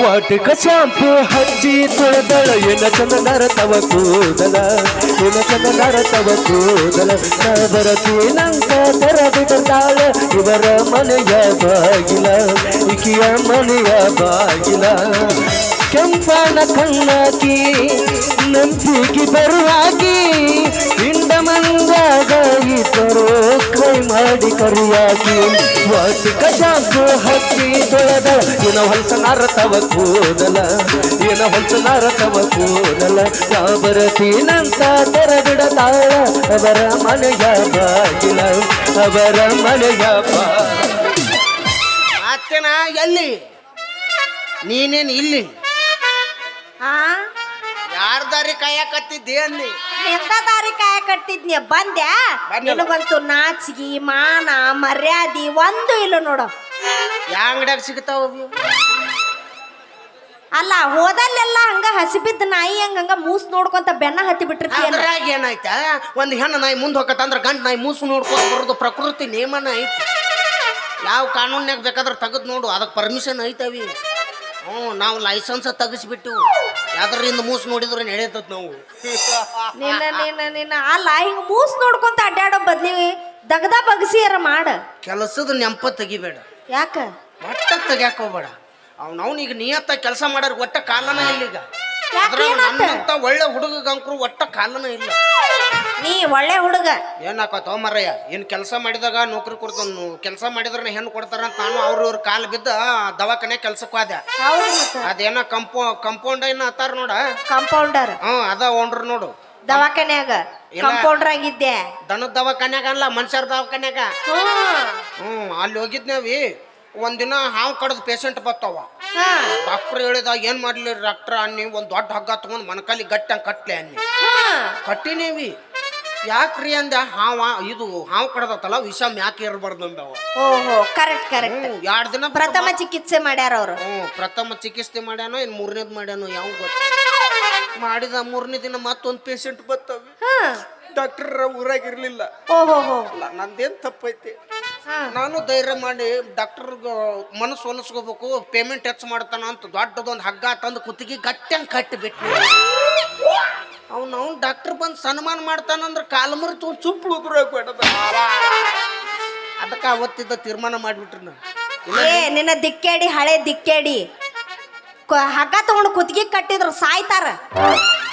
ವಾಟಕ shampoo ಹಚ್ಚಿ ತೊಳೆದಳ. ಎನ ಚಂದನಾರ ತವ ಕೂದಲ ಎನ ಚಂದನಾರ ತವ ಕೂದಲ. ನವರತಿ ನಂಕ ತೆರೆದಿಡತಾಳ ಇವರ ಮನೆಯ ಬಾಗಿಲ ಇಕಿಯ ಮನೆಯ ಬಾಗಿಲ. ಕೆಂಪನ ಕಣ್ಣಾಕಿ, ನಂಬಿಕೆ ಬರುವಾಗಿ ಕೈ ಮಾಡಿ ಕರಿಯಾಗಿ. ವಾಸಿ ಕಜಾಸು ಹಕ್ಕಿ ತೊಳೆದ. ಏನ ಹೊಲ್ಸನಾರ ತವ ಕೂದಲ ಏನ ಹೊಲ್ಸನಾರ ತವ ಕೂದಲ. ಯಾವರತಿ ನಂತ ತಾಳ ಅವರ ಮನೆಯ ಬಾಗಿಲ ಅವರ ಮನೆಯ ಬಾಗಿಲ ಅತ್ತೆನ ಎಲ್ಲಿ? ನೀನೇನು ಇಲ್ಲಿ? ಆ? ಯಾರ್ದಾರಿ ಕಾಯಕತ್ತಿದ್ದೆ ಅಲ್ಲಿ? ದಾರಿ ಕಾಯ ಕಟ್ಟಿದ್ನಿ ಬಂದ್ಯಾ. ನಿನಗಂತೂ ನಾಚಿಗಿ ಮಾನ ಮರ್ಯಾದಿ ಒಂದು ಇಲ್ಲ ನೋಡು. ಯಾ ಅಂಗಡ್ಯಾಗ ಸಿಗ್ತಾವ ಅವು? ಅಲ್ಲ ಹೋದಲ್ಲೆಲ್ಲ ಹಂಗ ಹಸಿಬಿದ್ದ ನಾಯಿ ಹಂಗ ಹಂಗ ಮೂಸ್ ನೋಡ್ಕೊಂತ ಬೆನ್ನ ಹತ್ತಿ ಬಿಟ್ಟಿರ್ತೀಯಲ್ಲ? ಅದ್ರಾಗ ಏನಾಯ್ತ? ಒಂದು ಹೆಣ್ಣು ನಾಯಿ ಮುಂದೆ ಹೋಗತ್ತಂದ್ರ ಗಂಡ ನಾಯಿ ಮೂಸು ನೋಡ್ಕೊಂಡು ಬರೋದು ಪ್ರಕೃತಿ ನಿಯಮನ ಐತಿ. ಯಾವ ಕಾನೂನ್ಯಾಗ ಬೇಕಾದ್ರೆ ತೆಗೆದು ನೋಡು ಅದಕ್ಕೆ ಪರ್ಮಿಷನ್ ಐತವಿ. ಹ್ಞೂ ನಾವು ಲೈಸೆನ್ಸ್ ತೆಗಿಸ್ಬಿಟ್ಟು ಯಾವ್ದ್ರಿಂದ ಮೂಸ್ ನೋಡಿದ್ರೆ ನಡೆಯತ್ತ ನಾವು. ನಿನ್ನ ನಿನ್ನ ನಿನ್ನ ಅಲ್ಲ ಹಿಂಗ ಮೂಸ್ ನೋಡ್ಕೊಂತ ಅಡ್ಡಾಡೋ ಬದ್ಲಿ ದಗದ ಬಗ್ಸಿಯರ ಮಾಡ. ಕೆಲಸದ ನೆಂಪ ತೆಗಿಬೇಡ. ಯಾಕ? ಒಟ್ಟ ತೆಗ್ಯಾಕ ಹೋಗ್ಬೇಡ. ಅವ್ನವ್ನ ಈಗ ನಿಯತ್ತ ಕೆಲಸ ಮಾಡೋರ್ ಒಟ್ಟ ಕಾಲನ ಇಲ್ಲ ಈಗ ಒಳ್ಳೆ ಹುಡುಗ ಹುಡುಗಂಕರು ಒಟ್ಟ ಕಾಲನ ಇಲ್ಲ. ನೀ ಒಳ್ಳೆ ಹುಡುಗ. ಏನಾಕತ್ತೋ ಮರಯ್ಯ ಏನು ಕೆಲಸ ಮಾಡಿದಾಗ ನೌಕರಿ ಕೊಡ್ತಾನು. ಕೆಲಸ ಮಾಡಿದ್ರೆ ಹೆಣ್ಣು ಕೊಡ್ತಾರ ಅಂತ ನಾನು ಅವ್ರ ಇವ್ರ ಕಾಲು ಬಿದ್ದ ದವಾಖಾನೆ ಕೆಲ್ಸಕ್ಕೆ ಹೋದೆ ಅದೇನೋ ಕಂಪೌ ಕಂಪೌಂಡ್ ಏನ ಅತ್ತಾರ ನೋಡ? ಕಂಪೌಂಡರ್ ಹ್ಞೂ ಅದ ಓಣ್ರು ನೋಡು. ದವಾಖಾನ್ಯಾಗ. ಕಂಪೌಂಡರ್ ಆಗಿದ್ದೆ. ದನದ ದವಾಖಾನ್ಯಾಗ ಅಲ್ಲ ಮನುಷ್ಯರ ದವಾಖಾನ್ಯಾಗ. ಹ್ಮ್ ಹ್ಞೂ ಅಲ್ಲಿ ಹೋಗಿದ್ನೇವಿ ಒಂದಿನ ಹಾವು ಕಡದ ಪೇಷಂಟ್ ಬರ್ತಾವ ಹಾ. ಡಾಕ್ಟರ್ ಹೇಳಿದ ಏನು ಮಾಡ್ಲಿ ಡಾಕ್ಟರ್? ಅನ್ನಿ ಒಂದು ದೊಡ್ಡ ಹಗ್ಗ ತಗೊಂಡು ಮನಕಾಲಿ ಗಟ್ಟಿ ಕಟ್ಲೆ ಅನ್ನಿ. ಕಟ್ಟಿನೇವಿ. ಯಾಕ್ರಿ ಅಂದ? ಹಾವ ಇದು ಹಾವು ಕಡದತ್ತಲ್ಲ ವಿಷ ಯಾಕೆ ಇರಬಾರ್ದು ಅಂದವ ಓಹೋ ಕರೆಕ್ಟ್ ಕರೆಕ್ಟ್ ಹ್ಞೂ ಎರಡು ದಿನ ಪ್ರಥಮ ಚಿಕಿತ್ಸೆ ಮಾಡ್ಯಾರ ಅವರು. ಹ್ಞೂ ಪ್ರಥಮ ಚಿಕಿತ್ಸೆ ಮಾಡ್ಯಾನೋ ಇನ್ನು ಮೂರನೇದು ಮಾಡ್ಯಾನೋ ಯಾವ ಗೊತ್ತು. ಮಾಡಿದ ಮೂರನೇ ದಿನ ಮತ್ತೊಂದು ಪೇಷಂಟ್ ಬರ್ತವೆ ಹಾ. ಡಾಕ್ಟರ್ ಊರಾಗ ಇರಲಿಲ್ಲ. ಅಲ್ಲ ನಂದೇನು ತಪ್ಪೈತಿ? ನಾನು ಧೈರ್ಯ ಮಾಡಿ ಡಾಕ್ಟರ್ಗೆ ಮನಸ್ಸು ಹೊಲಿಸ್ಕೋಬೇಕು ಪೇಮೆಂಟ್ ಹೆಚ್ಚು ಮಾಡ್ತಾನ ಅಂತ ದೊಡ್ಡದೊಂದು ಹಗ್ಗ ತಂದು ಕುತ್ತಿಗೆ ಗಟ್ಟಂಗೆ ಕಟ್ಟಿಬಿಟ್ಟು ಅವ್ನು ಅವ್ನು ಡಾಕ್ಟರ್ ಬಂದು ಸನ್ಮಾನ ಮಾಡ್ತಾನಂದ್ರೆ ಕಾಲಮರು ಮುರಿ ತೊಗೊಂಡು ಚುಪ್ಪು ಉದುರಾಗ್ಬೇಡದ ಅದಕ್ಕೆ ಅವತ್ತಿದ್ದ ತೀರ್ಮಾನ ಮಾಡಿಬಿಟ್ರಿ ನಾನು ಏ ನಿನ್ನ ದಿಕ್ಕೇಡಿ ಹಳೆ ದಿಕ್ಕೇಡಿ. ಕ- ಹಗ್ಗ ತಗೊಂಡು ಕುತ್ತಿಗೆ ಕಟ್ಟಿದ್ರು ಸಾಯ್ತಾರ.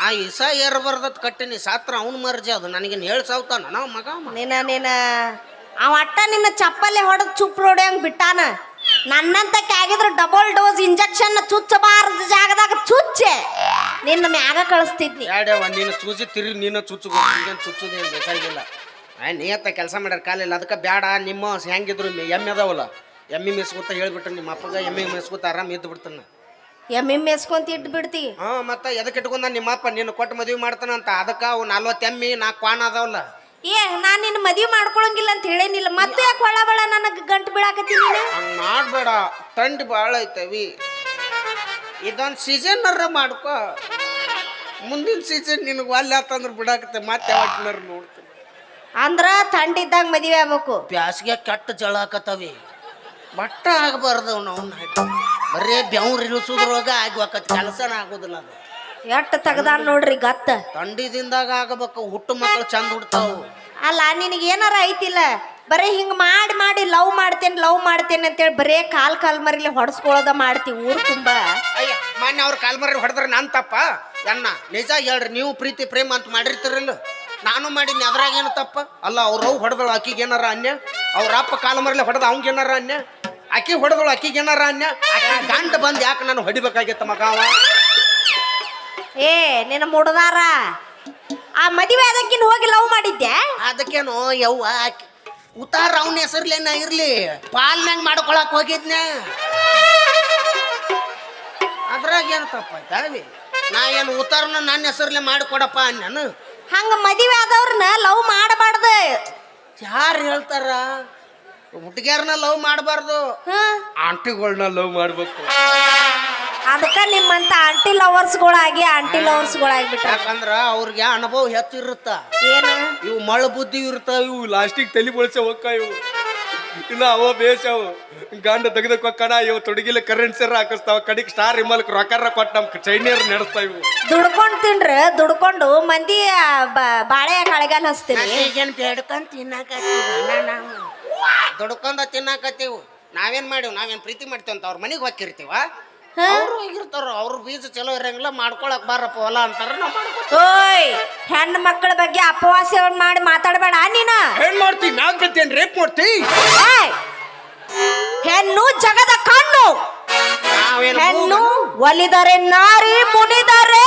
ಆ ಇಸ ಏರ್ಬಾರ್ದತ್ ಕಟ್ಟಿನಿ ಸಾತ್ರ ಅವ್ನ ಮರ್ಜಿ ಅದು. ನನಗೇನು ಹೇಳಿ ಸಾವ್ತಾನ. ನಾವು ಮಗ ಮ- ನಿನ್ನ ನಿನ್ನ ಅವ ಅಟ್ಟ ನಿನ್ನ ಚಪ್ಪಲೆ ಹೊಡೆದು ಚುಪ್ ಹೊಡೆಯಂಗ್ ಬಿಟ್ಟಾನ. ನನ್ನಂತ ಕ್ಯಾಗಿದ್ರು ಡಬಲ್ ಡೋಸ್ ಇಂಜೆಕ್ಷನ್ ಚುಚ್ಚಬಾರದ ಜಾಗದಾಗ ಚುಚ್ಚೆ. ನಿನ್ನ ಮ್ಯಾಗ ಕಳಿಸ್ತಿದ್ನಿ. ನೀನು ಚೂಸಿ ತಿರುಗಿ ನೀನು ಚುಚ್ಚು ಚುಚ್ಚುದೇನು ಬೇಕಾಗಿಲ್ಲ. ಆ ನಿಯತ್ತ ಕೆಲಸ ಮಾಡ್ಯಾರ ಕಾಲಿಲ್ಲ ಅದಕ್ಕೆ ಬೇಡ ನಿಮ್ಮ ಹೆಂಗಿದ್ರು ಎಮ್ಮೆ ಅದಾವಲ್ಲ ಎಮ್ಮೆ ಮೇಸ್ಕೊತ ಹೇಳ್ಬಿಟ್ಟು ನಿಮ್ಮ ಅಪ್ಪಗ ಎಮ್ಮೆ ಮೇಸ್ಕೊತ ಆರಾಮ್ ಇದ್ದು ಬಿಡ್ತಾನೆ. ಎಮ್ಮೆ ಮೇಸ್ಕೊಂತ ಇಟ್ಟು ಬಿಡ್ತಿ. ಹಾ ಮತ್ತೆ ಎದಕ್ಕೆ ಇಟ್ಕೊಂಡ ನಿಮ್ಮ ಅಪ್ಪ ನೀನು ಕೊಟ್ಟು ಮದುವೆ ಮಾಡ್ತಾನಂತ ಅದಕ್ಕೆ ಅವು ನಲ್ವತ್ತು ಎಮ್ಮಿ ನಾಲ್ಕು ಕ್ವಾಣ ಅದಾವಲ್ಲ. ಏ ನಾನು ನಿನ್ನ ಮದುವೆ ಮಾಡ್ಕೊಳಂಗಿಲ್ಲ ಅಂತ ಹೇಳೇನಿಲ್ಲ. ಮತ್ತೆ ಯಾಕೆ ಹೊಳ ಬಳ ನನಗೆ ಗಂಟು ಬೀಳಾಕತ್ತೀನಿ ಹಂಗೆ ಮಾಡಬೇಡ ತಂಡ್ ಭಾಳ ಐತವಿ. ಇದೊಂದು ಸೀಸನ್ನರ ಮಾಡ್ಕೋ. ಮುಂದಿನ ಸೀಸನ್ ನಿನಗೆ ಒಲ್ಲೆ ಆತಂದ್ರೆ ಬಿಡಾಕತ್ತೆ ಮತ್ತೆ ಯಾವತ್ತಿನಾರ ನೋಡ್ತೀನಿ. ಅಂದ್ರ ಥಂಡಿದ್ದಾಗ ಮದುವೆ ಆಗ್ಬೇಕು. ಬ್ಯಾಸಿಗೆ ಕೆಟ್ಟ ಜಳ ಆಕತ್ತವಿ. ಬಟ್ಟ ಆಗಬಾರ್ದು ಅವ್ನ ಬರೀ ಬೆವ್ರು ಇಳಿಸೋದ್ರೊಳಗ ಆಗ್ಬೇಕತ್ ಕೆಲಸನ ಆಗೋದಿಲ್ಲ ಅದು. ಎಷ್ಟ್ ತೆಗ್ದಾನ ನೋಡ್ರಿ ಗತ್ತ. ತಂಡಿದಿಂದಾಗ ಆಗಬೇಕು ಹುಟ್ಟು ಮಕ್ಕಳು ಚಂದ ಹುಡ್ತಾವು. ಅಲ್ಲ ನಿನಗೇನಾರ ಏನಾರ ಐತಿಲ್ಲ? ಬರೀ ಹಿಂಗೆ ಮಾಡಿ ಮಾಡಿ ಲವ್ ಮಾಡ್ತೇನೆ ಲವ್ ಮಾಡ್ತೇನೆ ಅಂತೇಳಿ ಬರೇ ಕಾಲ್ ಕಾಲ್ ಮರಿಲಿ ಮಾಡ್ತೀವಿ ಮಾಡ್ತಿ ಊರು ತುಂಬಾ. ಅಯ್ಯ ಮೊನ್ನೆ ಅವ್ರ ಕಾಲ್ಮರಿ ಹೊಡೆದ್ರೆ ನಾನು ತಪ್ಪ? ಎನ್ನ ನಿಜ ಹೇಳ್ರಿ ನೀವು ಪ್ರೀತಿ ಪ್ರೇಮ ಅಂತ ಮಾಡಿರ್ತೀರಲ್ಲ? ನಾನು ಮಾಡಿ ಅದ್ರಾಗ ಏನು ತಪ್ಪ? ಅಲ್ಲ ಅವ್ರ ಅವ್ ಹೊಡೆದಳು ಆಕಿಗೆ ಏನಾರ ಅನ್ಯ? ಅವ್ರ ಅಪ್ಪ ಕಾಲ್ಮರಿಲಿ ಹೊಡೆದ ಅವ್ಗೆ ಏನಾರ ಅನ್ಯ? ಅಕ್ಕಿ ಹೊಡೆದಳು ಅಕ್ಕಿಗೆ ಏನಾರ ಅನ್ಯ? ಆಕಿ ಗಂಡ ಬಂದು ಯಾಕೆ ನಾನು ಹೊಡಿಬೇಕಾಗಿತ್ತ ಮಗ ಅವ? ಏ ನಿನ್ನ ಮುಡ್ದಾರ. ಆ ಮದುವೆ ಅದಕ್ಕಿನ್ ಹೋಗಿ ಲವ್ ಮಾಡಿದ್ದೆ ಅದಕ್ಕೇನು ಯವ್ವ ಆಕಿ ಉತ್ತಾರ ಅವನ ಹೆಸರ್ಲೇನ ಇರ್ಲಿ. ಪಾಲ್ನಾಗ ಮಾಡ್ಕೊಳಕ್ ಹೋಗಿದ್ನ. ಅದ್ರಾಗ ಏನು ತಪ್ಪ ಅವಿ ನಾ ಏನು ಉತಾರನ ನನ್ನ ಹೆಸರ್ಲೆ ಮಾಡಿಕೊಡಪ್ಪ ನಾನು ಹಂಗ ಮದುವೆ ಆದವ್ರನ್ನ ಲವ್ ಮಾಡಬಾರ್ದು. ಯಾರು ಹೇಳ್ತಾರ? ಹುಡುಗಿಯರ್ನ ಲವ್ ಮಾಡಬಾರ್ದು. ಆಂಟಿಗಳನ್ನ ಲವ್ ಮಾಡ್ಬೇಕು. ಅದಕ್ಕ ನಿಮ್ಮಂತ ಆಂಟಿ ಲವರ್ಸ್ಗಳಾಗಿ ಆಂಟಿ ಲವರ್ಸ್ಗಳಾಗ್ಬಿಟ್ಟ ಯಾಕಂದ್ರ ಅವ್ರಿಗೆ ಅನುಭವ ಹೆಚ್ಚು ಇರುತ್ತ. ಏನು? ಇವು ಮಳ ಬುದ್ಧಿ ಇರ್ತಾವ ಇವು ಲಾಸ್ಟಿಗೆ ತಲೆ ಬಳಸ ಹೋಗ್ಕ ಇವು. ಇಲ್ಲ ಅವ ಬೇಷ ಅವು. ಗಂಡ ತೆಗೆದಕ್ಕ ಕಣ ಇವು ತೊಡಗಿಲ್ಲ ಕರೆಂಟ್ ಸೇರ ಹಾಕಿಸ್ತಾವ. ಕಡಿಗೆ ಸ್ಟಾರ್ ಇಮಲ್ಕ್ ರೊಕ್ಕರ ಕೊಟ್ಟು ನಮ್ಮ ಚೈನಿಯರ್ ನಡೆಸ್ತಾ ಇವು. ದುಡ್ಕೊಂಡ್ ತಿನ್ರಿ ದುಡ್ಕೊಂಡು ಮಂದಿ ಬ- ಬಾಳೆ ಕಳಗಾಲ ಹಚ್ತೀರಿ. ಈಗೇನು ಬೇಡ್ಕೊಂಡ್ ತಿನ್ನಕತ್ತೀವಿ ನಾವು. ದುಡ್ಕೊಂಡ ತಿನ್ನಾಕತ್ತೀವಿ. ನಾವೇನ್ ಮಾಡಿವ್? ನಾವೇನ್ ಪ್ರೀತಿ ಮಾಡ್ತೀವಿ ಅಂತ ಅವ್ರ ಮನೆಗೆ ಹೋಗಿರ್ತೀವ ಅವ್ರು ಹೋಗಿರ್ತಾರ ಅವ್ರ ಬೀಜ ಚಲೋ ಇರಂಗಿಲ್ಲ ಮಾಡ್ಕೊಳಕ್ ಬಾರಪ್ಪ ಹೊಲ ಅಂತಾರ ನಾವು ಓಯ್ ಹೆಣ್ಣು ಮಕ್ಕಳ ಬಗ್ಗೆ ಅಪವಾಸ್ಯ ಮಾಡಿ ಮಾತಾಡಬೇಡ ನೀನ? ಏನ್ ಮಾಡ್ತಿ? ಮ್ಯಾಗ ಬಿತ್ತೇನ್ ರೇಪ್ ಮಾಡ್ತಿ? ಏಯ್! ಹೆಣ್ಣು ಜಗದ ಕಣ್ಣು. ನಾವೇನು ಹೆಣ್ಣು ಒಲಿದರೆ ನಾರಿ ಮುನಿದರೆ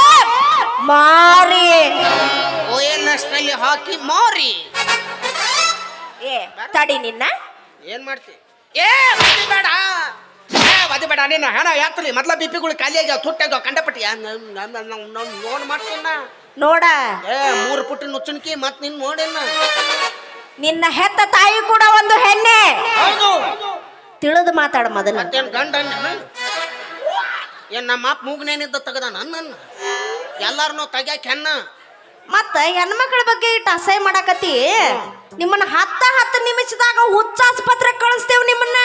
ಮಾರಿ. ಓ ಎನ್ ಎಸ್ನಲ್ಲಿ ಹಾಕಿ ಮಾರಿ. ಏ ತಡಿ ನಿನ್ನ. ಏನ್ ಮಾಡ್ತಿ? ಏ ವದಿ ಬೇಡ. ವದಿ ಬೇಡ ನೀನು ಹಣ ಯಾತ್ರಿ ಮೊದ್ಲ ಬಿಪಿಗಳು ಖಾಲಿ ಆಗ್ಯಾವ ತುಟ್ಟಾಗ್ಯಾವ ಕಂಡಪಟ್ಟಿ. ನೋಡ್ ಮಾಡ್ತೀನ? ನೋಡ. ಏ ಮೂರು ಪುಟ್ಟ ನುಚ್ಚಣಿಕೆ ಮತ್ ನಿನ್ ನೋಡೇನ? ನಿನ್ನ ಹೆತ್ತ ತಾಯಿ ಕೂಡ ಒಂದು ಹೆಣ್ಣೆ. ಹೌದು. ತಿಳಿದು ಮಾತಾಡ ಮೊದಲ. ಮತ್ತೇನ್ ಗಂಡ ಅಂದ್ನ? ಏನ್ ನಮ್ಮ ಅಪ್ಪ ಮೂಗ್ನೇನಿದ್ದ ತೆಗದ ನನ್ನ ಎಲ್ಲಾರನು ತೆಗ್ಯಾಕ ಹೆಣ್ಣ? ಮತ್ತ ಹೆಣ್ಮಕ್ಳ ಬಗ್ಗೆ ಇಟ್ಟು ಅಸಹ್ಯ ಮಾಡಾಕತಿ ನಿಮ್ಮನ್ನ ಹತ್ತ ಹತ್ತು ನಿಮಿಷದಾಗ ಹುಚ್ಚ ಆಸ್ಪತ್ರೆ ಕಳಿಸ್ತೇವ್ ನಿಮ್ಮನ್ನ.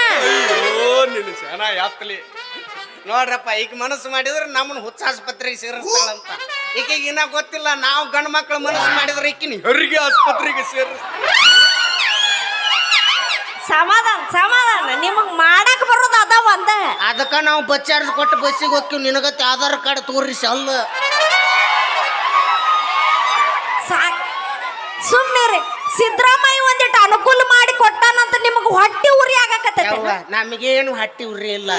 ಓ ನಿನ್ನ ಯಾತ್ಲಿ. ನೋಡ್ರಪ್ಪ ಈಗ ಮನಸ್ಸು ಮಾಡಿದ್ರೆ ನಮ್ಮನ್ನ ಹುಚ್ಚ ಆಸ್ಪತ್ರೆಗೆ ಸೇರಿಸ್ತಾಳಂತ. ಈಕಿಗೆ ಇನ್ನ ಗೊತ್ತಿಲ್ಲ ನಾವು ಗಂಡು ಮಕ್ಳು ಮನಸ್ಸು ಮಾಡಿದ್ರೆ ಈಕಿನ ಹೆರಿಗೆ ಆಸ್ಪತ್ರೆಗೆ ಸೇರ ಸಮಾಧಾನ ಸಮಾಧಾನ. ನಿಮಗ್ ಮಾಡಕ್ ಬರೋದು ಅದ. ಒಂದ ಅದಕ್ಕ ನಾವು ಬಸ್ ಚಾರ್ಜ್ ಕೊಟ್ಟು ಬಸ್ಸಿಗೆ ಹೋಗ್ತೀವಿ. ನಿನಗತ್ತೆ ಆಧಾರ್ ಕಾರ್ಡ್ ತೋರಿಸಿ ಅಲ್ಲ. ಸುಮ್ನಿರಿ ಸಿದ್ದರಾಮಯ್ಯ ಒಂದಿಟ್ಟು ಅನುಕೂಲ ಮಾಡಿ ಕೊಟ್ಟಾನಂತ ನಿಮಗೆ ಹೊಟ್ಟಿ ಉರಿ ಆಗಾಕತ್ತೈತೆ. ನಮಗೇನು ಹಟ್ಟಿ ಉರಿ ಇಲ್ಲ.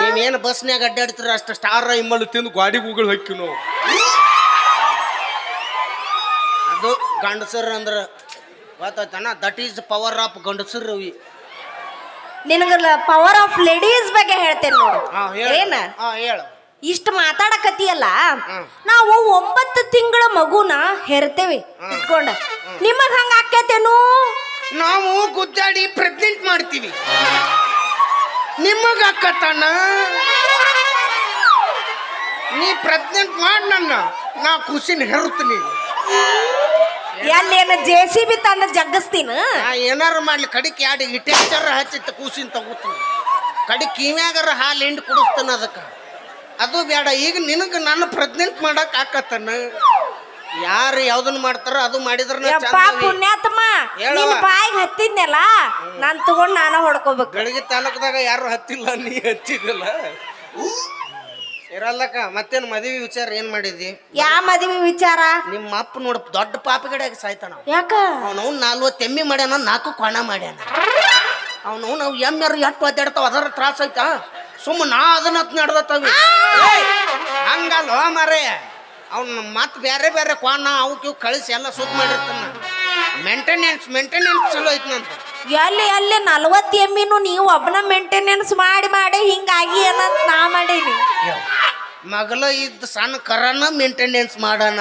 ನೀವೇನು ಬಸ್ನ್ಯಾಗ ಅಡ್ಡಾಡ್ತೀರ ಅಷ್ಟು ಸ್ಟಾರ್ ಇಮ್ಮಲ್ಲಿ ತಿಂದು ಗಾಡಿ ಗೂಗಲ್ ಹಾಕಿ ನಾವು. ಅದು ಗಂಡಸರ್ ಅಂದ್ರ ಗೊತ್ತಾಯ್ತಾನ? ದಟ್ ಈಸ್ ಪವರ್ ಆಫ್ ಗಂಡಸರ್ ರವಿ ನಿನಗಲ್ಲ ಪವರ್ ಆಫ್ ಲೇಡೀಸ್ ಬಗ್ಗೆ ಹೇಳ್ತೇನೆ ನೋಡು. ಹಾ ಹೇಳು. ಏನ? ಹಾ ಹೇಳು. ಇಷ್ಟ ಮಾತಾಡಕತ್ತೀಯಲ್ಲ. ನಾವು ಒಂಬತ್ತು ತಿಂಗಳ ಮಗುನ ಹೆರ್ತೇವೆ. ಇಟ್ಕೊಂಡ. ನಿಮಗ್ ಹಂಗ ಆಕೇತೇನು ನಾವು ಗುದ್ದಾಡಿ ಪ್ರೆಗ್ನೆಂಟ್ ಮಾಡ್ತೀವಿ. ನಿಮಗ ಅಕ್ಕತನ ನೀ ಪ್ರೆಗ್ನೆಂಟ್ ಮಾಡಿ ನನ್ನ. ನಾ ಖುಷಿನ ಹೆರುತ್ತೀನಿ. ಎಲ್ಲಿ ಏನ ಜೆ ಸಿ ಬಿ ತಂದ ಜಗ್ಗಸ್ತೀನ? ಏನಾರು ಏನಾರ ಮಾಡ್ಲಿ ಕಡಿಕೆ ಆಡಿ ಇಟೇಚರ್ ಹಚ್ಚಿತ್ತು ಕೂಸಿನ ತಗೋತೀನಿ. ಕಡಿ ಕಿವ್ಯಾಗರ ಹಾಲು ಹಿಂಡಿ ಕುಡಿಸ್ತಾನ ಅದಕ್ಕೆ. ಅದು ಬೇಡ. ಈಗ ನಿನಗೆ ನನ್ನ ಪ್ರೆಗ್ನೆಂಟ್ ಮಾಡಕ್ ಆಕತ್ತನ? ಯಾರು ಯಾವ್ದನ್ನ ಮಾಡ್ತಾರ ಅದು ಮಾಡಿದ್ರ ಯಪ್ಪ. ಪುಣ್ಯಾತ್ಮ ಹೇಳವ್ವ. ನಿನ್ ಬಾಯಿಗೆ ಹತ್ತಿದ್ನಲ್ಲ? ನಾನ್ ತಗೊಂಡ್ ನಾನ ಹೊಡ್ಕೋಬೇಕು. ಗಳಿಗೆ ತಾಲೂಕದಾಗ ಯಾರು ಹತ್ತಿಲ್ಲ ನೀ ಹತ್ತಿದಿಲ್ಲ ಇರಲ್ಲಕ್ಕ ಮತ್ತೇನು ಮದುವೆ ವಿಚಾರ ಏನ್ ಮಾಡಿದಿ ಯಾ ಮದ್ವಿ ವಿಚಾರ? ನಿಮ್ಮ ಅಪ್ಪ ನೋಡ ದೊಡ್ಡ ಪಾಪಿಗಡೆಯಾಗ ಸಾಯ್ತಾನ ಯಾಕ? ಅವನು ನಾಲ್ವತ್ತು ಎಮ್ಮಿ ಮಾಡ್ಯಾನ ನಾಲ್ಕು ಕೋಣ ಮಾಡ್ಯಾನ. ಅವನು ನಾವು ಎಮ್ಮೆರು ಎಟ್ಟು ಒದ್ದಾಡ್ತಾವ ಅದರ ತ್ರಾಸ ಐತಾ? ಸುಮ್ಮ ನಾ ಅದನ್ನ ನಡ್ದತ್ತವಿ. ಹಂಗಲ್ಲ ಮಾರೇ. ಅವ್ನ ಮತ್ತೆ ಬೇರೆ ಬೇರೆ ಕ್ವಾನ ಅವಕ್ಕೆ ಇವು ಕಳಿಸಿ ಎಲ್ಲ ಸುತ್ತ ಮಾಡಿರ್ತಾನ. ಮೇಂಟೆನೆನ್ಸ್ ಮೇಂಟೆನೆನ್ಸ್ ಚಲೋ ಐತಿ ನಂತ ಎಲ್ಲಿ ಎಲ್ಲಿ ನಲ್ವತ್ತು ಎಮ್ಮಿನೂ ನೀವು ಒಬ್ಬನ ಮೇಂಟೆನೆನ್ಸ್ ಮಾಡಿ ಮಾಡಿ ಹಿಂಗಾಗಿ ಏನಂತ ನಾ ಮಾಡೀನಿ. ಮಗಲ ಇದ್ದ ಸಣ್ಣ ಕರನ ಮೇಂಟೆನೆನ್ಸ್ ಮಾಡೋಣ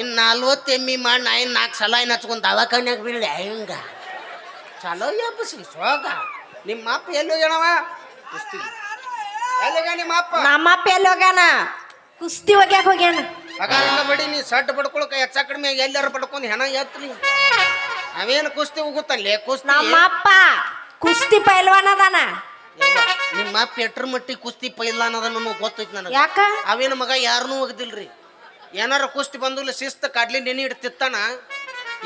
ಇನ್ನು ನಲ್ವತ್ತು ಎಮ್ಮಿ ಮಾಡಿ ನಾ ಇನ್ನು ನಾಲ್ಕು ಸಲ ಏನು ಹಚ್ಕೊಂಡು ದವಾಖಾನ್ಯಾಗ ಬೀಳ್ದೆ ಹಿಂಗ? ಚಲೋ ಎಬ್ಬಸಿ ಸೋಗ. ನಿಮ್ಮ ಅಪ್ಪ ಎಲ್ಲೋ ಕುಸ್ತಿಗೆ ಎಲ್ಲಿ ಹೋಗ್ಯಾನ ನಿಮ್ಮ ಅಪ್ಪ ನಮ್ಮಪ್ಪ? ಎಲ್ಲಿ ಹೋಗ್ಯಾನ? ಕುಸ್ತಿ ಹೋಗ್ಯಾಕ ಹೋಗ್ಯಾನ. ಪಗಾರ ಬಡಿ ನೀ ಸಟ್ ಬಡ್ಕೊಳಕ ಹೆಚ್ಚ ಕಡಿಮೆ ಎಲ್ಲಾರು ಬಡ್ಕೊಂಡು ಹೆಣ ಎತ್ರಿ ಅವೇನು ಕುಸ್ತಿ ಹೋಗುತ್ತಲ್ಲೇ ಕುಸ್ತಿ ನಮ್ಮಪ್ಪ ಕುಸ್ತಿ ಪೈಲ್ವಾನ್ ಅದಾನ. ನಿಮ್ಮ ಅಪ್ಪ ಎಟ್ರ ಮಟ್ಟಿ ಕುಸ್ತಿ ಪೈಲಾನ್ ಅದ ಅನ್ನೋ ಗೊತ್ತೈತಿ ನನಗೆ. ಯಾಕ? ಅವೇನ ಮಗ ಯಾರನ್ನೂ ಒಗ್ದಿಲ್ರಿ ಏನಾರ ಕುಸ್ತಿ ಬಂದು ಶಿಸ್ತು ಕಡ್ಲಿ ನೆನೆ ಇಡ್ತಿತ್ತಾನ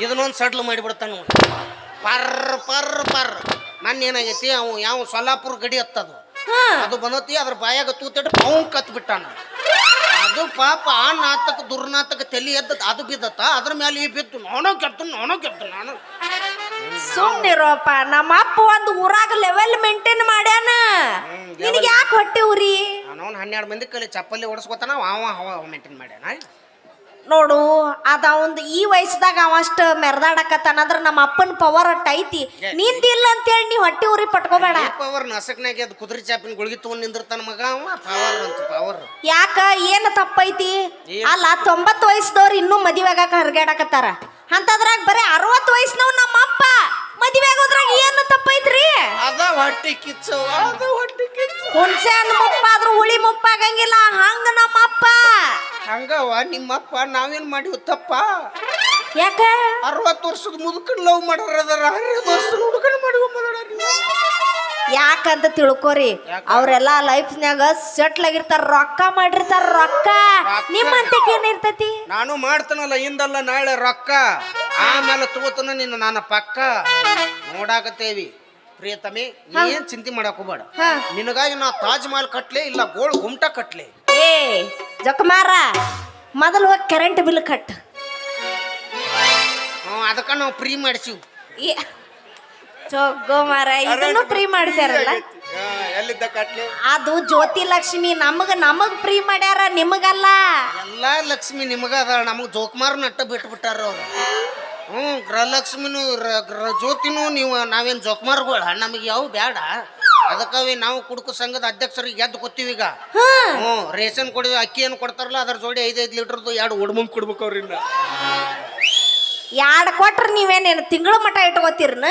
ಇದನ್ನೊಂದು ಸಡ್ಲು ಮಾಡಿಬಿಡ್ತಾನ. ಪರ್ ಪರ್ ಪರ್ ಮೊನ್ನೆ ಏನಾಗೈತಿ ಅವ ಯಾವ ಸೊಲ್ಲಾಪುರ ಗಡಿ ಹತ್ತದು. ಅದು ಬಂದತಿ ಅದ್ರ ಬಾಯಾಗ ತೂತಿಟ್ಟು ಅವ್ ಕತ್ ಬಿಟ್ಟಾನ. ಅದು ಪಾಪ ಆ ನಾತಕ ದುರ್ನಾತಕ ತಲಿ ಎದ್ದದ ಅದು ಬಿದ್ದತ್ತ. ಅದ್ರ ಮೇಲೆ ಈ ಬಿದ್ದು ನಾನೋ ಗೆದ್ದು ನಾನೋ ಗೆದ್ದು ನಾನು. ಸುಮ್ಮನಿರೋಪ್ಪ ನಮ್ಮ ಅಪ್ಪ ಒಂದು ಊರಾಗ ಲೆವೆಲ್ ಮೇಂಟೈನ್ ಮಾಡ್ಯಾನ. ನಿನಗೆ ಯಾಕೆ ಹೊಟ್ಟೆ ಉರಿ? ಅವನವನ್ ಹನ್ನೆರಡು ಮಂದಿ ಕಲಿ ಚಪ್ಪಲಿ ಓಡಿಸ್ಕೊತಾನ ಅವ ಅವ ಮೇಂಟೈನ್ ಮಾಡ್ಯಾನ. ನೋಡು ಅದ ಒಂದು ಈ ವಯಸ್ಸದಾಗ ಅವ ಅಷ್ಟ ಮೆರ್ದಾಡಕತ್ತಾನಂದ್ರ ನಮ್ಮ ಅಪ್ಪನ ಪವರ್ ಅಟ್ ಐತಿ. ಅಂತ ಅಂತೇಳಿ ನೀ ಹೊಟ್ಟೆ ಉರಿ ಪಟ್ಕೋಬೇಡ. ಪವರ್ ನಸಕ್ನಾಗ ಅದು ಕುದುರೆ ಚಾಪಿನ ಗುಳಿಗೆ ತಗೊಂಡ್ ನಿಂದಿರ್ತಾನ ಮಗ ಅವ. ಪವರ್ ಅಂತ ಪವರ್ ಯಾಕ ಏನು ತಪ್ಪೈತಿ? ಅಲ್ಲ ತೊಂಬತ್ತು ವಯಸ್ಸದವ್ರು ಇನ್ನೂ ಮದುವೆ ಆಗಾಕ ಹರ್ಗ್ಯಾಡಕತ್ತಾರ. ಅಂತದ್ರಾಗ ಬರೀ ಅರವತ್ತು ವಯಸ್ಸಿನವ್ ನಮ್ಮ ಅಪ್ಪ. ಮದುವೆ ಆಗೋದ್ರಾಗ ಏನು ತಪ್ಪೈತ್ರಿ? ಅದ ಹೊಟ್ಟಿ ಕಿಚ್ಚು ಅದ ಹೊಟ್ಟಿ ಕಿಚ್ಚು. ಹುಣ್ಸೆ ಹಣ್ಣು ಮುಪ್ಪಾದ್ರೂ ಹುಳಿ ಮುಪ್ಪಾಗಂಗಿಲ್ಲ ಹಂಗ ನಮ್ಮ ಅಪ್ಪ. ಹಂಗವ ನಿಮ್ಮಪ್ಪ ನಾವೇನ್ ಮಾಡಿವ್ ತಪ್ಪ ಯಾಕ? ಅರವತ್ತು ವರ್ಷದ ಮುದುಕನ್ ಲವ್ ಮಾಡಾರ ಅದರ ಅರವತ್ತು ವರ್ಷದ ಹುಡುಗನ ಮಾಡಿವ ಯಾಕಂತ ತಿಳ್ಕೊರಿ ಅವರೆಲ್ಲ ಲೈಫ್ನ್ಯಾಗ ಸೆಟ್ಲ್ ಆಗಿರ್ತಾರ ರೊಕ್ಕ ಮಾಡಿರ್ತಾರ ರೊಕ್ಕ. ನಿಮ್ಮಂತಕ್ಕೆ ಏನಿರ್ತೈತಿ ನಾನು ಮಾಡ್ತಾನಲ್ಲ ಹಿಂದಲ್ಲ ನಾಳೆ ರೊಕ್ಕ. ಆಮೇಲೆ ತಗೋತನ ನಿನ್ನ ನಾನು ಪಕ್ಕ. ನೋಡಾಕತ್ತೇವಿ. ಪ್ರಿಯತಮಿ ನೀ ಏನ್ ಚಿಂತೆ ಮಾಡಕ್ ಹೋಗ್ಬೇಡ. ಹಾ. ನಿನಗಾಗಿ ನಾ ತಾಜ್ ಮಹಲ್ ಕಟ್ಲೆ ಇಲ್ಲ ಗೋಳ್ ಗುಮ್ಟ ಕಟ್ಲೆ. ಏ ಜೊಕ್ಕಮಾರ ಮೊದಲು ಹೋಗಿ ಕರೆಂಟ್ ಬಿಲ್ ಕಟ್. ಹ್ಞೂ ಅದಕ್ಕ ನಾವು ಫ್ರೀ ಮಾಡಿಸಿವ್. ಮಾರ ಇದನ್ನು ಫ್ರೀ ಮಾಡಿಸ್ಯಾರಲ್ಲ? ಎಲ್ಲಿದ್ದ ಕಟ್ಲೆ? ಅದು ಜ್ಯೋತಿ ಲಕ್ಷ್ಮಿ ನಮಗ ನಮಗ್ ಫ್ರೀ ಮಾಡ್ಯಾರ ನಿಮಗಲ್ಲ. ಎಲ್ಲಾ ಲಕ್ಷ್ಮಿ ನಿಮಗ ಅದ ನಮಗ್ ಜೋಕುಮಾರ್ ನಟ್ಟ ಬಿಟ್ಟು ಬಿಟ್ಟಾರ ಅವ್ರು. ಹ್ಞೂ ಗೃಹಲಕ್ಷ್ಮಿನೂ ರ- ಗೃಹ ಜ್ಯೋತಿನೂ ನೀವು ನಾವೇನು ಜೋಕುಮಾರ್ಗಳ? ನಮಗೆ ಯಾವ ಬೇಡ ಅದಕ್ಕವೆ ನಾವು ಕುಡುಕು ಸಂಘದ ಅಧ್ಯಕ್ಷರಿಗೆ ಎದ್ದು ಕೊತ್ತೀವಿ ಈಗ. ಹ್ಞೂ ರೇಷನ್ ಕೊಡಿ ಅಕ್ಕಿ ಏನು ಕೊಡ್ತಾರಲ್ಲ ಅದ್ರ ಜೋಡಿ ಐದೈದು ಲೀಟರ್ದು ಎರಡು ಉಡ್ಮಂಗ್ ಕೊಡ್ಬೇಕು ಅವ್ರಿಂದ ಎರಡು ಕೊಟ್ರೆ ನೀವೇನೇನು ತಿಂಗಳ ಮಟ ಇಟ್ಕೋತೀರ್ನ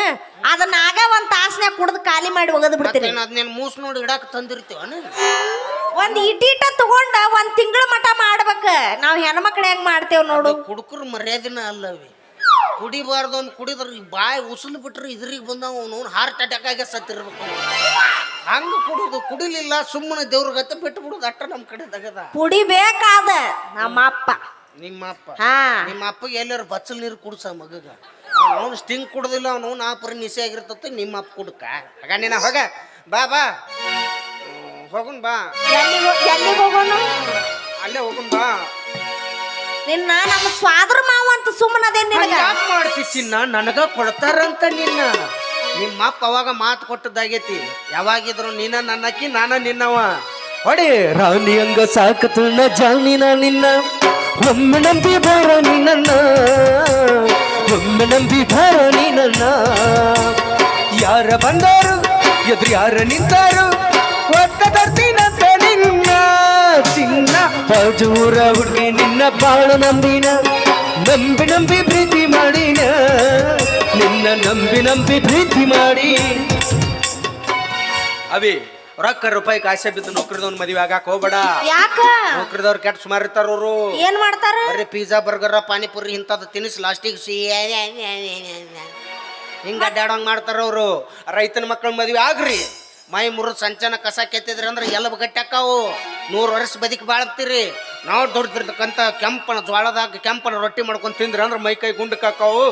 ಅದನ್ನ ಆಗ ಒಂದು ತಾಸ್ನ್ಯಾಗ ಕುಡ್ದು ಖಾಲಿ ಮಾಡಿ ಒಗದು ಬಿಡ್ತೀರಿ. ಅದನ್ನೇನು ಮೂಸ್ ನೋಡಿ ಇಡಕ್ ತಂದಿರ್ತೀವನ ಒಂದು ಇಟೀಟ ತಗೊಂಡ ಒಂದು ತಿಂಗಳ ಮಟ ಮಾಡ್ಬೇಕು. ನಾವು ಹೆಣ್ಮಕ್ಳು ಹೆಂಗೆ ಮಾಡ್ತೇವೆ ನೋಡು. ಕುಡುಕರು ಮರ್ಯಾದಿನ ಅಲ್ಲವಿ. ಕುಡಿಬಾರ್ದು ಅಂತ ಕುಡಿದ್ರ ಈ ಬಾಯಿ ಉಸುಲು ಬಿಟ್ರೆ ಇದ್ರಿಗೆ ಬಂದವ ಅವನು ಹಾರ್ಟ್ ಅಟ್ಯಾಕ್ ಆಗಿ ಸತ್ತಿರ್ಬೇಕು ಹಂಗ ಕುಡುದು ಕುಡಿಲಿಲ್ಲ ಸುಮ್ಮನೆ ದೇವ್ರ ಗತೆ ಬಿಟ್ಟು ಬಿಡುದು ಅಟ್ಟ ನಮ್ಮ ಕಡೆ ತಗದ ಕುಡಿಬೇಕಾದ ನಮ್ಮ ಅಪ್ಪ ನಿಮ್ಮ ಅಪ್ಪ ಹಾ ನಿಮ್ಮ ಅಪ್ಪಗೆ ಎಲ್ಲಾರು ಬಚ್ಚಲ್ ನೀರು ಕುಡ್ಸ ಮಗಗ ಅವನು ಸ್ಟಿಂಗ್ ಕುಡ್ದಿಲ್ಲ ಅವನು ನಾ ಪರಿ ನಿಸೆ ಆಗಿರ್ತತಿ ನಿಮ್ಮ ಅಪ್ಪ ಕುಡ್ಕ ಆಗ ನೀನ ಹೋಗ ಬಾ ಬಾ ಹ್ಮ್, ಹೋಗುನ್ ಬಾ ಎಲ್ಲಿಗೆ ಎಲ್ಲಿಗೆ ಹೋಗೋಣ ಅಲ್ಲೇ ಹೋಗುನ್ ಬಾ ನಿನ್ನ ನಮ್ಮ ಸ್ವಾದರ ಮಾವ ಅಂತ ಸುಮ್ಮನದೇ ನಿನಗ? ಯಾಕೆ ಮಾಡ್ತಿ ಚಿನ್ನ? ನನಗ ಕೊಡ್ತಾರಂತ ನಿನ್ನ. ನಿಮ್ಮ ಅಪ್ಪ ಅವಾಗ ಮಾತು ಕೊಟ್ಟದ್ದಾಗೈತಿ. ಯಾವಾಗಿದ್ರು ನೀನ ನನ್ನಕ್ಕಿ ನಾನ ನಿನ್ನವ. ಹೊಡಿ ರಾಣಿ ಹಂಗ ಸಾಕತುಣ್ಣ ಜಾಣಿನ ನಿನ್ನ. ಒಮ್ಮೆ ನಂಬಿ ಬಾರ ನಿನ್ನ. ಒಮ್ಮೆ ನಂಬಿ ಬಾರ ನಿನ್ನ. ಯಾರ ಬಂದಾರು ಎದುರು ಯಾರ ನಿಂತಾರು ಒತ್ತ ನಿನ್ನ ಚಿನ್ನ ಬಾಜೂರ ಹುಡುಗಿ ನಿನ್ನ ಬಾಳು ನಂಬಿನ ನಂಬಿ ನಂಬಿ ಪ್ರೀತಿ ಮಾಡಿನ ನಿನ್ನ ನಂಬಿ ನಂಬಿ ಪ್ರೀತಿ ಮಾಡಿ. ಅವಿ ರೊಕ್ಕ ರೂಪಾಯಿ ಕಾಸೆ ಬಿದ್ದು ನೌಕರಿದವ್ನ ಮದುವೆ ಆಗಾಕ ಹೋಗ್ಬೇಡ. ಯಾಕ? ನೌಕರಿದವ್ರು ಕೆಟ್ಟ ಸುಮಾರು ಇರ್ತಾರ ಅವರು. ಏನ್ ಮಾಡ್ತಾರ? ಬರೀ ಪಿಜ್ಜಾ ಬರ್ಗರ್ ಪಾನಿಪುರಿ ಇಂಥದ್ದು ತಿನಿಸ್ ಲಾಸ್ಟಿಗೆ ಸಿ ಹಿಂಗ ಅಡ್ಡಾಡೋಂಗ್ ಮಾಡ್ತಾರ ಅವರು. ರೈತನ ಮಕ್ಕಳ ಮದುವೆ ಆಗ್ರಿ. ಮೈ ಮುರು ಸಂಚನ ಕಸ ಕೆತ್ತಿದ್ರಿ ಅಂದ್ರೆ ಎಲ್ಲ ಗಟ್ಟಾಕಾವು. ನೂರು ವರ್ಷ ಬದುಕಿ ಬಾಳ್ತೀರಿ. ನಾವು ದೊಡ್ಡದಿರ್ತಕ್ಕಂಥ ಕೆಂಪನ ಜ್ವಾಳದಾಗ ಕೆಂಪನ ರೊಟ್ಟಿ ಮಾಡ್ಕೊಂಡು ತಿಂದ್ರಿ ಅಂದ್ರೆ ಮೈ ಕೈ ಗುಂಡಕ್ಕೆ ಹಾಕಾವು.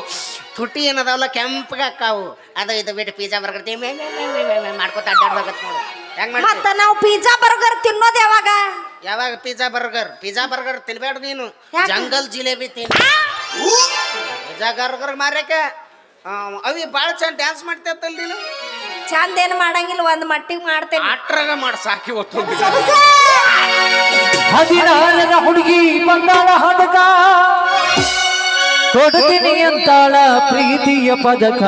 ತುಟಿ ಏನದಾವಲ್ಲ ಕೆಂಪಗೆ ಹಾಕಾವು. ಅದ ಇದು ಬಿಟ್ಟು ಪಿಜ್ಜಾ ಬರ್ಗರ್ ಮಾಡ್ಕೊತ ಅಡ್ಡಾಡ್ಬೇಕತ್ ನೋಡು. ಹೆಂಗ್ ಮತ್ತ ನಾವು ಪಿಜ್ಜಾ ಬರ್ಗರ್ ತಿನ್ನೋದು ಯಾವಾಗ? ಯಾವಾಗ ಪಿಜ್ಜಾ ಬರ್ಗರ್ ಪಿಜ್ಜಾ ಬರ್ಗರ್ ತಿನ್ಬೇಡ ನೀನು. ಜಂಗಲ್ ಜಿಲೇಬಿ ತಿನ್. ಪಿಜ್ಜಾ ಬರ್ಗರ್ ಮಾರ್ಯಾಕ ಅವಿ ಭಾಳ ಚಂದ ಡ್ಯಾನ್ಸ್ ಮಾಡ್ತೇತಲ್ ನೀನು? ಚಂದ ಏನ್ ಮಾಡಂಗಿಲ್ಲ ಒಂದ್ ಮಟ್ಟಿಗೆ ಮಾಡ್ತೇನೆ. ಆಟ್ರಾಗ ಮಾಡಿ ಸಾಕಿ ಒತ್ತು ಹದಿನಾರರ ಹುಡುಗಿ ಬಂದಾಳ ಹದಕ. ಕೊಡ್ತೀನಿ ಅಂತಾಳ ಪ್ರೀತಿಯ ಪದಕ.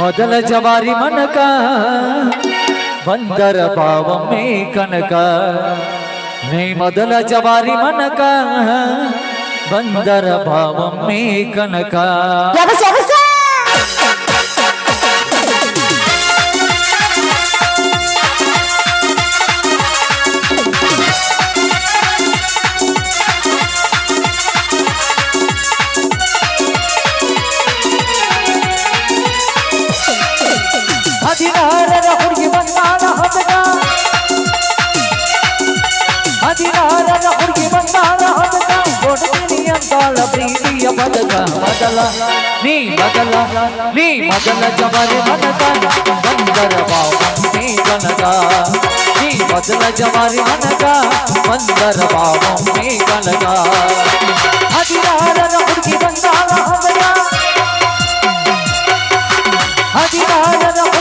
ಮೊದಲ ಜವಾರಿ ಮನಕ. ಬಂದರ ಭಾವಮ್ಮೆ ಕನಕ. ನೀ ಮೊದಲ ಜವಾರಿ ಮನಕ. ಬಂದರ ಭಾವಮ್ಮೆ ಕನಕ. ಹದಿನಾರರ ಹುಡುಗಿ ಬಂದಾಳ ಹದಕ ಹದಿನಾರರ ಹುಡುಗಿ ಬಂದಾಳ ಹದಕ ಕೊಡ್ತೀನಿ ಅಂತಾಳ ಪ್ರೀತಿಯ ಪದಕ ಮೊದಲ ನೀ ಮೊದಲ ನೀ ಮೊದಲ ಜವಾರಿ ಮನಕ ಬಂದರ ಬಾವಮ್ಮೆ ಕನಕ ನೀ ಮೊದಲ ಜವಾರಿ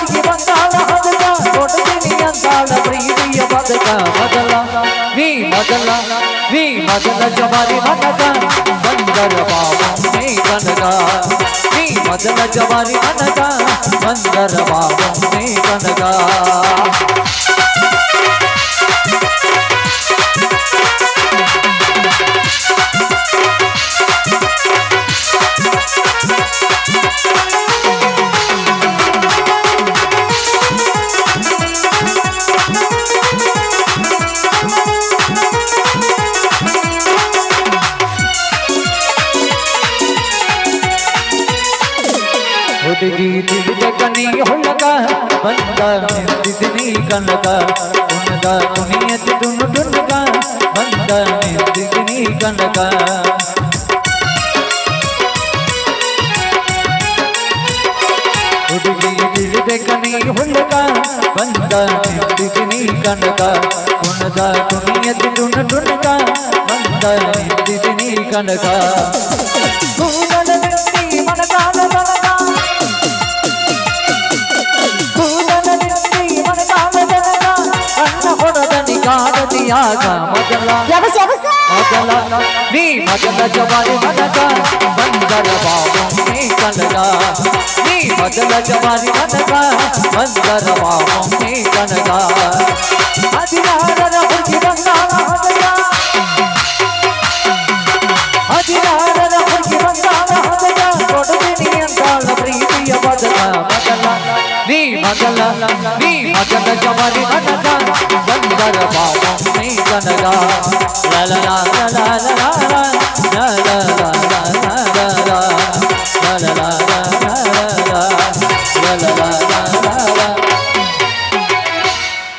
ಮನಕ ಬಂದರ ಬಾವಮ್ಮೆ ಕನಕ ಹದಿನಾರರ ಹುಡುಗಿ ಬಂದಾಳ ಹದಕ ಹದಿನಾರರ ಹುಡುಗಿ ಬಂದಾಳ ಹದಕ ಕೊಡ್ತೀನಿ ಅಂತಾಳ ಪ್ರೀತಿಯ ಪದಕ ಮೊದಲ ನೀ ಮೊದಲ ನೀ ಮೊದಲ ಜವಾರಿ ಮನಕ ಬಂದರ ಬಾವಮ್ಮೆ ಕನಕ ನೀ ಮೊದಲ ಜವಾರಿ ಮನಕ ಬಂದರ ಬಾವಮ್ಮೆ ಕನಕ ಹುಡುಗಿ ತಿಳಿದ ಕನಿ ಹೊಳಗ ಬಂದ ನಿಂತಿದ್ದೀನಿ ಕನಕ ಉಣದ ಕುಣಿಯದ ಡುನು ಡುನುಗ ಬಂದ ನಿಂತಿದ್ದೀನಿ ಕನಕ ಗಾಡದಿಯಾಗ ಮೊದಲ ಮೊದಲ ನೀ ಮೊದಲ ಜವಾರಿ ಮನಗ ಬಂದರ ಬಾಬು ನೀ ಕನಗ ನೀ ಮೊದಲ ಜವಾರಿ ಮನಗ ಬಂದರ ಬಾಬು ನೀ ಕನಗ ಹದಿನಾರರ ಹುಡುಗಿ ಬಂಗಾಳ ಹದಯ ಹದಿನಾರರ ಹುಡುಗಿ ಬಂಗಾಳ ಹದಯ ಕೊಡುತ್ತೀನಿ ಅಂತಾಳ ಪ್ರೀತಿಯ ಬದಲ ಮೊದಲ ನೀ ಮೊದಲ ನೀ ಮೊದಲ ಬಂದರ ಬಾಬ ನೀ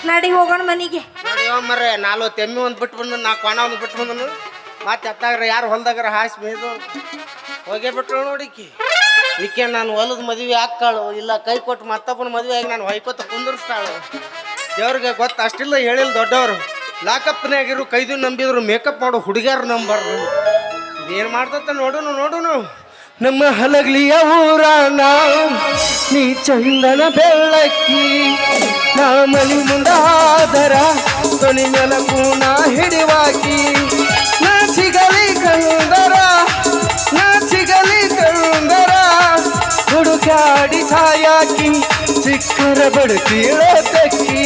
ಲಲ ಹೋಗೋಣ ಮನಿಗೆ ಮರ್ರೆ, ನಾಲ್ವತ್ತು ಎಮ್ಮೆ ಒಂದು ಬಿಟ್ಟು ಒಂದು ಬಿಟ್ಟು ಮತ್ತೆ ಯಾರು ಹೊಲ್ದಾಗ್ರ ಹಾಸಿ ಮೇಯ್ದು ಹೋಗೇ ಬಿಟ್ರು ನೋಡಿಕಿ ಈಕೆ ನಾನು ಹೊಲದ ಮದುವೆ ಹಾಕ್ಕಾಳು ಇಲ್ಲ ಕೈ ಕೊಟ್ಟು ಮತ್ತೊಬ್ಬನ ಮದುವೆ ಆಗಿ ನಾನು ಹೊಯ್ಕೋತ ಕುಂದಿರ್ಸ್ತಾಳು. ದೇವ್ರಿಗೆ ಗೊತ್ತು, ಅಷ್ಟಿಲ್ಲ ಹೇಳಿಲ್ಲ ದೊಡ್ಡವರು. ಲಾಕಪ್ನಾಗಿರು ಕೈದು ನಂಬಿದ್ರು ಮೇಕಪ್ ಮಾಡೋ ಹುಡುಗಿಯರು ನಂಬಾರ್ದು ಏನು ಮಾಡ್ತತ್ತ ನೋಡುನು ನೋಡುನು. ನಮ್ಮ ಹಲಗ್ಲಿಯ ಊರ ನೀ ಚಂದನ ಬೆಳ್ಳಕ್ಕಿ, ನಾ ಮನಿ ಮುಂದಾದರ ಕೊನಿ ಮೆಲಕು ನಾ ಹಿಡಿವಾಕಿ. ನಾ ಸಿಗಲಿ ಕಂದರ ಸಾಯಾಕಿ ಚಿಕ್ಕರ ಬಡಕಿ ತಕ್ಕಿ